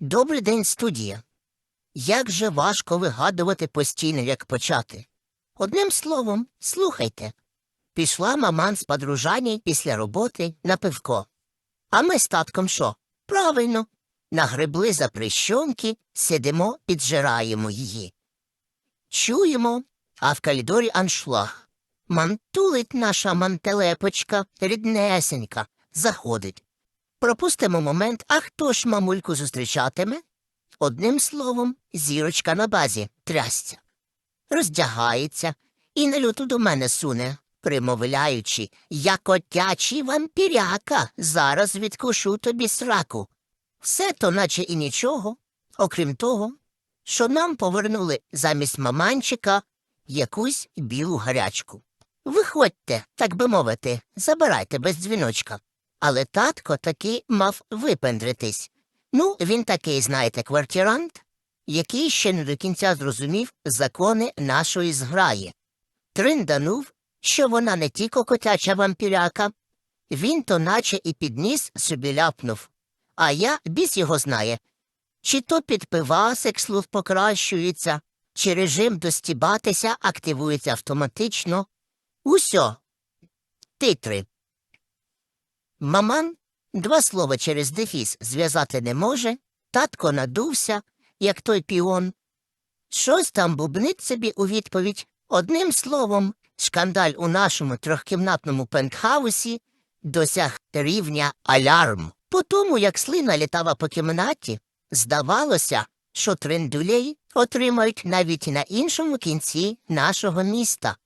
Добрий день, студія. Як же важко вигадувати постійно, як почати. Одним словом, слухайте. Пішла маман з подружаній після роботи на пивко. А ми з татком що? Правильно. Нагребли за прищонки, сидимо, піджираємо її. Чуємо, а в коридорі аншлаг. Мантулить наша мантелепочка, ріднесенька, заходить. Пропустимо момент, а хто ж мамульку зустрічатиме? Одним словом, зірочка на базі трясця. Роздягається і на люту до мене суне, примовляючи, я котячий вампіряка, зараз відкушу тобі сраку. Все то наче і нічого, окрім того, що нам повернули замість маманчика якусь білу гарячку. Виходьте, так би мовити, забирайте без дзвіночка. Але татко таки мав випендритись. Ну, він такий, знаєте, квартирант, який ще не до кінця зрозумів закони нашої зграї. Тринданув, що вона не тільки котяча вампіряка, він то наче і підніс собі ляпнув. А я біс його знає. Чи то під пивасик слух покращується, чи режим достібатися активується автоматично. Усьо. Титри. Маман два слова через дефіс зв'язати не може, татко надувся, як той піон. Щось там бубнить собі у відповідь. Одним словом, шкандаль у нашому трьохкімнатному пентхаусі досяг рівня алярм. По тому, як слина літала по кімнаті, здавалося, що трендулей отримають навіть на іншому кінці нашого міста.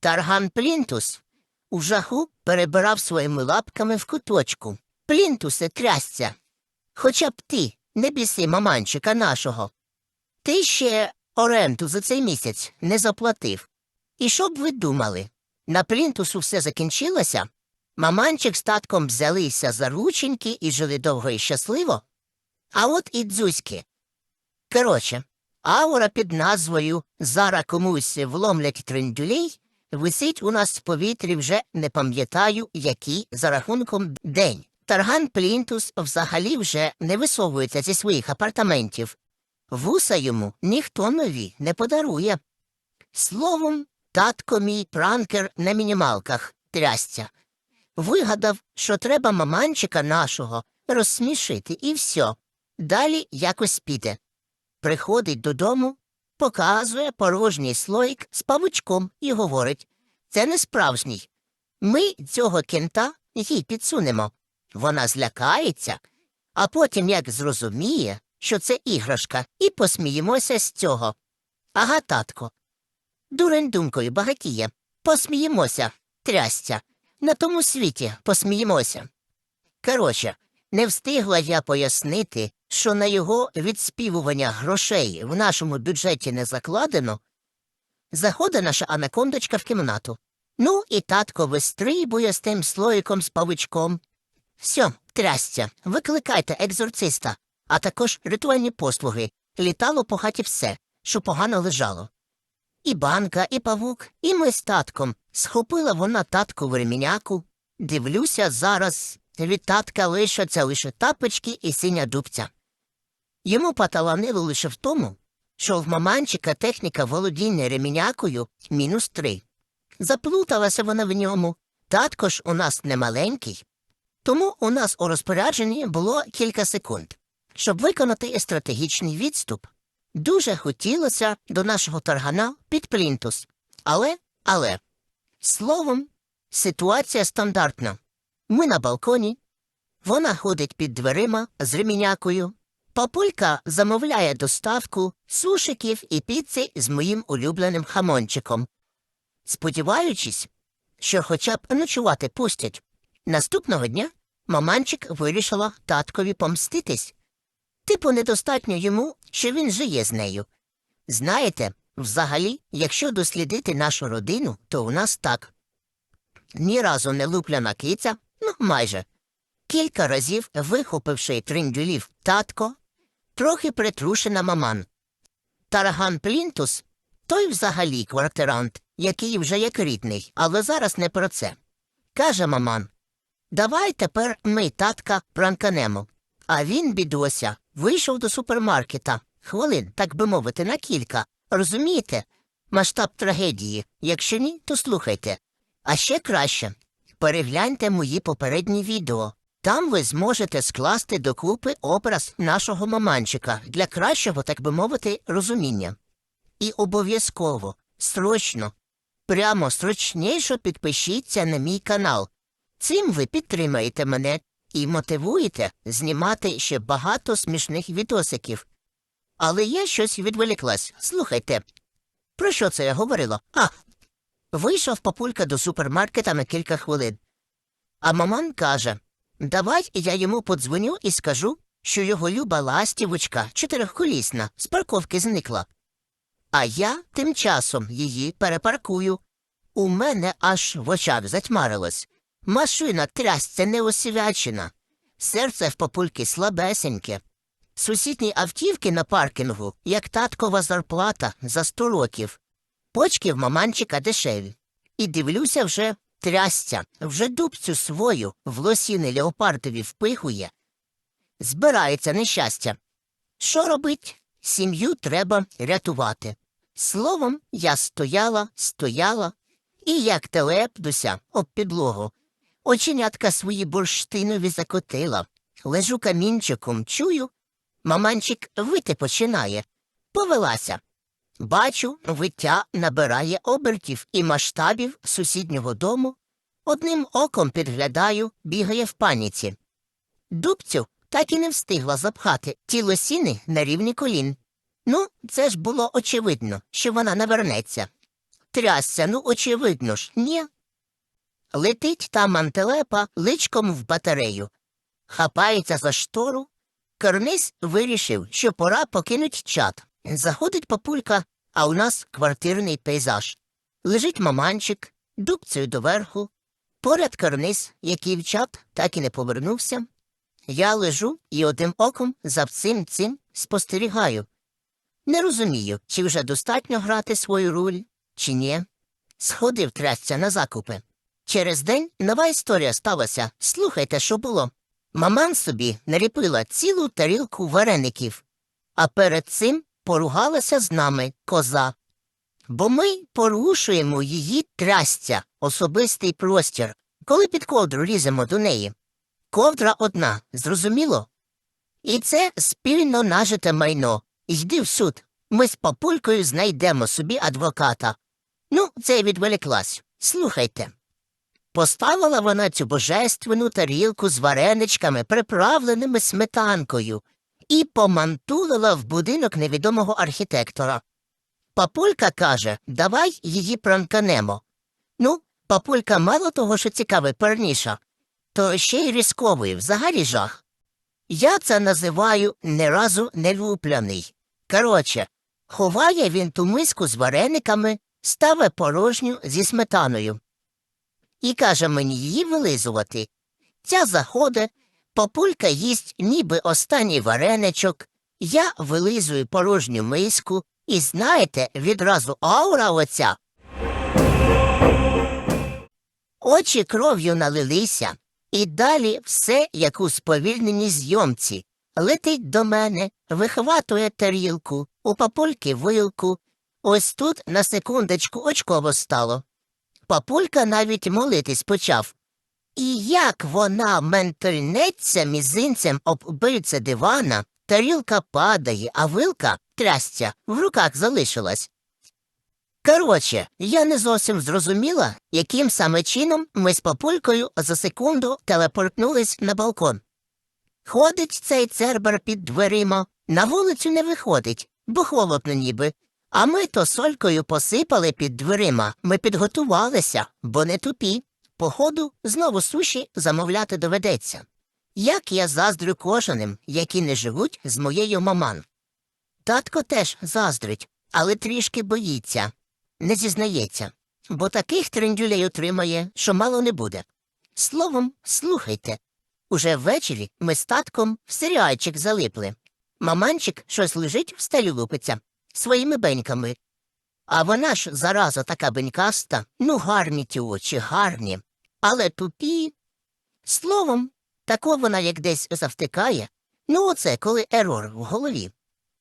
Тарган Плінтус у жаху перебирав своїми лапками в куточку. Плінтусе трясця. Хоча б ти, не біси маманчика нашого. Ти ще оренду за цей місяць не заплатив. І що б ви думали? На плінтусу все закінчилося? Маманчик з татком взялися за рученьки і жили довго і щасливо. А от і дзузьки. Коротше, аура під назвою Зара комусь вломлять трендюлей висить у нас в повітрі вже не пам'ятаю, який за рахунком день. Тарган Плінтус взагалі вже не висовується зі своїх апартаментів. Вуса йому ніхто нові не подарує. Словом, татко мій пранкер на мінімалках трясця. Вигадав, що треба маманчика нашого розсмішити і все. Далі якось піде. Приходить додому, показує порожній слоїк з павучком і говорить це не справжній. Ми цього кента їй підсунемо. Вона злякається, а потім як зрозуміє, що це іграшка, і посміємося з цього. Ага, татко. Дурень думкою багатіє. Посміємося, трясця. На тому світі посміємося. Коротше, не встигла я пояснити, що на його відспівування грошей в нашому бюджеті не закладено. Заходить наша анакондочка в кімнату. Ну, і татко вистрибує з тим слоїком з павичком. Все, трясця, викликайте екзорциста, а також ритуальні послуги. Літало по хаті все, що погано лежало. І банка, і павук, і ми з татком. Схопила вона татку в реміняку. Дивлюся, зараз від татка лишаться лише тапочки і синя дубця. Йому поталанило лише в тому, що в маманчика техніка володіння ремінякою мінус три. Заплуталася вона в ньому. Татко ж у нас не маленький. Тому у нас у розпорядженні було кілька секунд, щоб виконати стратегічний відступ. Дуже хотілося до нашого таргана під плінтус. Але, але, словом, ситуація стандартна. Ми на балконі, вона ходить під дверима з ремінякою. Папулька замовляє доставку сушиків і піци з моїм улюбленим хамончиком, сподіваючись, що хоча б ночувати пустять. Наступного дня маманчик вирішила таткові помститись. Типу, недостатньо йому, що він жиє з нею. Знаєте, взагалі, якщо дослідити нашу родину, то у нас так. Ні разу не лупляна киця, ну майже. Кілька разів вихопивши триндюлів татко, трохи притрушена маман. Тараган Плінтус той взагалі квартирант, який вже як рідний, але зараз не про це. Каже маман Давай тепер ми татка пранканемо. А він, бідося, вийшов до супермаркета. Хвилин, так би мовити, на кілька. Розумієте? Масштаб трагедії. Якщо ні, то слухайте. А ще краще. Перегляньте мої попередні відео. Там ви зможете скласти докупи образ нашого маманчика для кращого, так би мовити, розуміння. І обов'язково, срочно, прямо срочніше підпишіться на мій канал. Цим ви підтримаєте мене і мотивуєте знімати ще багато смішних відосиків. Але я щось відволіклась. Слухайте, про що це я говорила? А, вийшов папулька до супермаркета на кілька хвилин. А маман каже, давай я йому подзвоню і скажу, що його люба ластівочка чотирьохколісна з парковки зникла. А я тим часом її перепаркую. У мене аж в очах затьмарилось. Машина трясця неосвячена. Серце в папульки слабесеньке. Сусідні автівки на паркінгу, як таткова зарплата за сто років. Почки в маманчика дешеві. І дивлюся вже трясця, вже дубцю свою в лосіни леопардові впихує. Збирається нещастя. Що робить? Сім'ю треба рятувати. Словом, я стояла, стояла, і як телепнуся об підлогу. Оченятка свої бурштинові закотила. Лежу камінчиком, чую. Маманчик вити починає. Повелася. Бачу, виття набирає обертів і масштабів сусіднього дому. Одним оком підглядаю, бігає в паніці. Дубцю так і не встигла запхати тіло сіни на рівні колін. Ну, це ж було очевидно, що вона не вернеться. Трясся, ну, очевидно ж, ні. Летить та мантелепа личком в батарею. Хапається за штору. Карниз вирішив, що пора покинуть чат. Заходить папулька, а у нас квартирний пейзаж. Лежить маманчик, дубцею доверху. Поряд карниз, який в чат так і не повернувся. Я лежу і одним оком за всім цим спостерігаю. Не розумію, чи вже достатньо грати свою роль, чи ні. Сходив трясця на закупи. Через день нова історія сталася. Слухайте, що було. Маман собі наліпила цілу тарілку вареників, а перед цим поругалася з нами коза. Бо ми порушуємо її трясця, особистий простір, коли під ковдру ліземо до неї. Ковдра одна, зрозуміло? І це спільно нажите майно. Йди в суд. Ми з папулькою знайдемо собі адвоката. Ну, це я відволіклась. Слухайте. Поставила вона цю божественну тарілку з вареничками, приправленими сметанкою, і помантулила в будинок невідомого архітектора. Папулька каже, давай її пранканемо. Ну, папулька мало того, що цікавий парніша, то ще й різковий, взагалі жах. Я це називаю не разу не лупляний. Короче, ховає він ту миску з варениками, ставить порожню зі сметаною. І каже мені її вилизувати. Ця заходить, папулька їсть ніби останній вареничок, я вилизую порожню миску, і знаєте, відразу аура оця. Очі кров'ю налилися, і далі все, як у сповільненій зйомці. Летить до мене, вихватує тарілку, у папульки вилку. Ось тут на секундочку очково стало. Папулька навіть молитись почав. І як вона ментольнеться мізинцем об бильце дивана, тарілка падає, а вилка трясця в руках залишилась. Коротше, я не зовсім зрозуміла, яким саме чином ми з папулькою за секунду телепортнулись на балкон. Ходить цей цербер під дверима, на вулицю не виходить, бо холодно ніби. А ми то солькою посипали під дверима. Ми підготувалися, бо не тупі. Походу, знову суші замовляти доведеться. Як я заздрю кожаним, які не живуть з моєю маман. Татко теж заздрить, але трішки боїться, не зізнається, бо таких трендюлей отримає, що мало не буде. Словом, слухайте. Уже ввечері ми з татком в серіальчик залипли. Маманчик щось лежить в стелю лупиться своїми беньками. А вона ж зараза така бенькаста, ну гарні ті очі, гарні, але тупі. Словом, тако вона як десь завтикає, Ну, оце коли ерор в голові,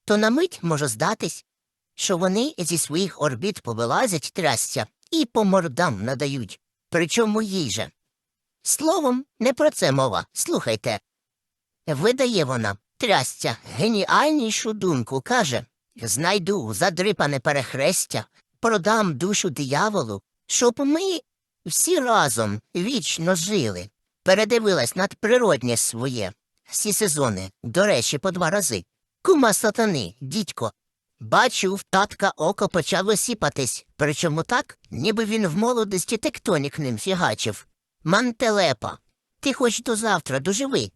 то на мить може здатись, що вони зі своїх орбіт повилазять трясця і по мордам надають, причому їй же. Словом, не про це мова, слухайте. Видає вона, трясця, геніальнішу думку, каже Знайду задрипане перехрестя, продам душу дияволу, щоб ми всі разом вічно жили. Передивилась надприроднє своє. Всі сезони, до речі, по два рази. Кума сатани, дідько. Бачу, в татка око почало сіпатись, причому так, ніби він в молодості тектонік ним фігачив. Мантелепа, ти хоч до завтра доживи.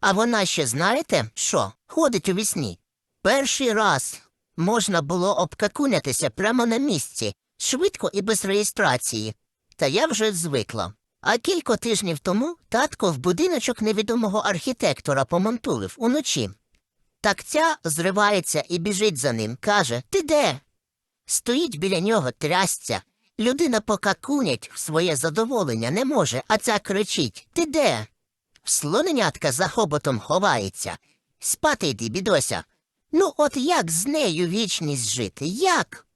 А вона ще знаєте, що, ходить у вісні. Перший раз можна було обкакунятися прямо на місці, швидко і без реєстрації. Та я вже звикла. А кілька тижнів тому татко в будиночок невідомого архітектора помонтулив уночі. Так ця зривається і біжить за ним, каже Ти де? Стоїть біля нього трясця. Людина покакунять в своє задоволення не може, а ця кричить Ти де? Слоненятка за хоботом ховається. Спати йди, бідося. Ну, от як з нею вічність жити? Як?